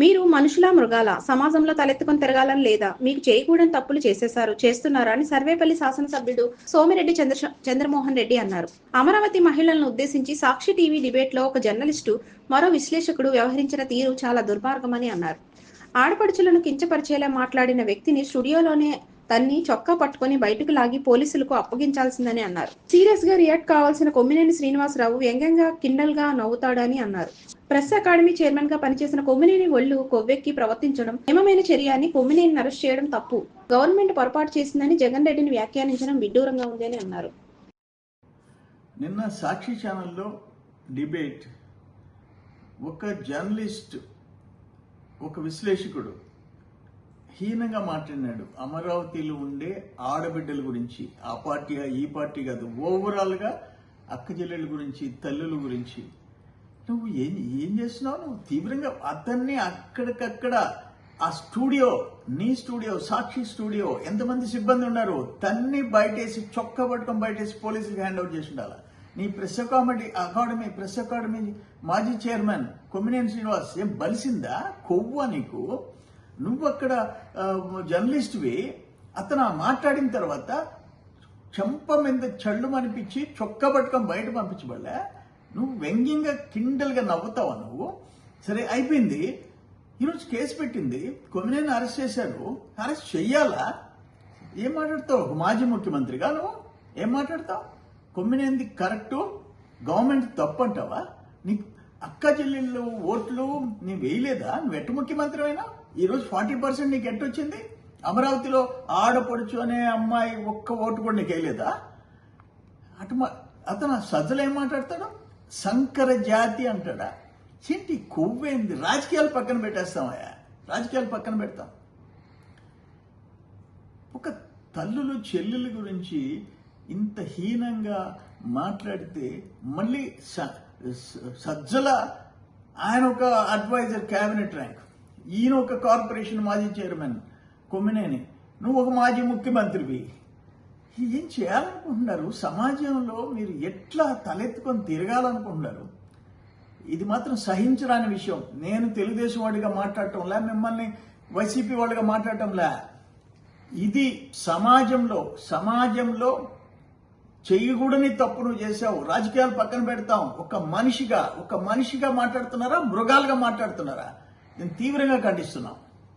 మీరు మనుషుల మృగాల? సమాజంలో తలెత్తుకొని తిరగాలని లేదా? మీకు చేయకూడని తప్పులు చేసేశారు చేస్తున్నారా అని సర్వేపల్లి శాసనసభ్యుడు సోమిరెడ్డి చంద్ర చంద్రమోహన్ రెడ్డి అన్నారు. అమరావతి మహిళలను ఉద్దేశించి సాక్షి టీవీ డిబేట్లో ఒక జర్నలిస్టు మరో విశ్లేషకుడు వ్యవహరించిన తీరు చాలా దుర్మార్గమని అన్నారు. ఆడపడుచులను కించపరిచేలా మాట్లాడిన వ్యక్తిని స్టూడియోలోనే తన్ని చొక్కా పట్టుకొని బయటకు లాగి పోలీసులకు అప్పగించాల్సిందని అన్నారు. సీరియస్గా రియాక్ట్ కావాల్సిన కొమ్మినేని శ్రీనివాసరావు వ్యంగ్యంగా కిండల్గా నవ్వుతాడని అన్నారు. ప్రెస్ అకాడమీ చైర్మన్గా పనిచేసిన కొమ్మినేని ఒళ్ళు కొవ్వెక్కి ప్రవర్తించడం నియమమైన చర్య అని కొమ్మినేని అరెస్ట్ చేయడం తప్పు. గవర్నమెంట్ పొరపాటు చేసిందని జగన్ రెడ్డిని వ్యాఖ్యానించడం విడ్డూరంగా ఉందని అన్నారు. నిన్న సాక్షి ఛానల్లో డిబేట్. ఒక జర్నలిస్ట్ ఒక విశ్లేషకుడు హీనంగా మాట్లాడినాడు. అమరావతిలో ఉండే ఆడబిడ్డల గురించి ఆ పార్టీగా ఈ పార్టీ కాదు ఓవరాల్గా అక్క చెల్లెల గురించి తల్లుల గురించి. నువ్వు ఏం ఏం చేస్తున్నావు? నువ్వు తీవ్రంగా అతన్ని అక్కడికక్కడ ఆ స్టూడియో నీ స్టూడియో సాక్షి స్టూడియో ఎంతమంది సిబ్బంది ఉన్నారు? తన్ని బయటేసి చొక్క పట్టుకొని బయటేసి పోలీసులకు హ్యాండ్ అవుట్ చేసి ఉండాలి? నీ press academy academy press academy మాజీ చైర్మన్ కొమ్మినేని శ్రీనివాస్ ఏం బలిసిందా? కొవ్వా నీకు? నువ్వు అక్కడ జర్నలిస్ట్వి అతను మాట్లాడిన తర్వాత చెంప మీద చళ్ళు అనిపించి చొక్క పట్టుకొని బయట పంపించబడలే? నువ్వు వ్యంగ్యంగా కిండల్గా నవ్వుతావా నువ్వు? సరే అయిపోయింది. ఈరోజు కేసు పెట్టింది. కొమ్మినేని అరెస్ట్ చేశారు. అరెస్ట్ చెయ్యాలా? ఏం మాట్లాడతావు? మాజీ ముఖ్యమంత్రిగా నువ్వు? ఏం మాట్లాడతావు? కొమ్మినేంది కరెక్టు గవర్నమెంట్ తప్పు అంటావా నీకు అక్క చెల్లెళ్ళు ఓట్లు నీ వేయలేదా? నువ్వు ఎట్టు ముఖ్యమంత్రి అయినా ఈరోజు ఫార్టీ పర్సెంట్ నీకు ఎట్టొచ్చింది అమరావతిలో ఆడపడుచు అనే అమ్మాయి ఒక్క ఓటు కూడా నీకు వేయలేదా? అటు అతను సజ్జలు ఏం మాట్లాడతాడు? సంకర జాతి అంటాడా? ఏంటి కొవ్వేంది? రాజకీయాలు పక్కన పెట్టేస్తామయ్యా. రాజకీయాలు పక్కన పెడతాం. ఒక తల్లులు చెల్లెల గురించి ఇంత హీనంగా మాట్లాడితే మళ్ళీ స- సజ్జల ఆయన ఒక అడ్వైజర్ క్యాబినెట్ ర్యాంక్ ఈయన ఒక కార్పొరేషన్ మాజీ చైర్మన్ కొమ్మినేని. నువ్వు ఒక మాజీ ముఖ్యమంత్రివి. ఏం చేయాలనుకుంటున్నారు? సమాజంలో మీరు ఎట్లా తలెత్తుకొని తిరగాలనుకుంటున్నారు? ఇది మాత్రం సహించరాని విషయం. నేను తెలుగుదేశం వాడిగా మాట్లాడటంలా? మిమ్మల్ని వైసీపీ వాళ్ళుగా మాట్లాడటంలా? ఇది సమాజంలో సమాజంలో చేయకూడని తప్పు నువ్వు చేసావు రాజకీయాలు పక్కన పెడతాం. ఒక మనిషిగా ఒక మనిషిగా మాట్లాడుతున్నారా? మృగాలుగా మాట్లాడుతున్నారా? నేను తీవ్రంగా ఖండిస్తున్నాం.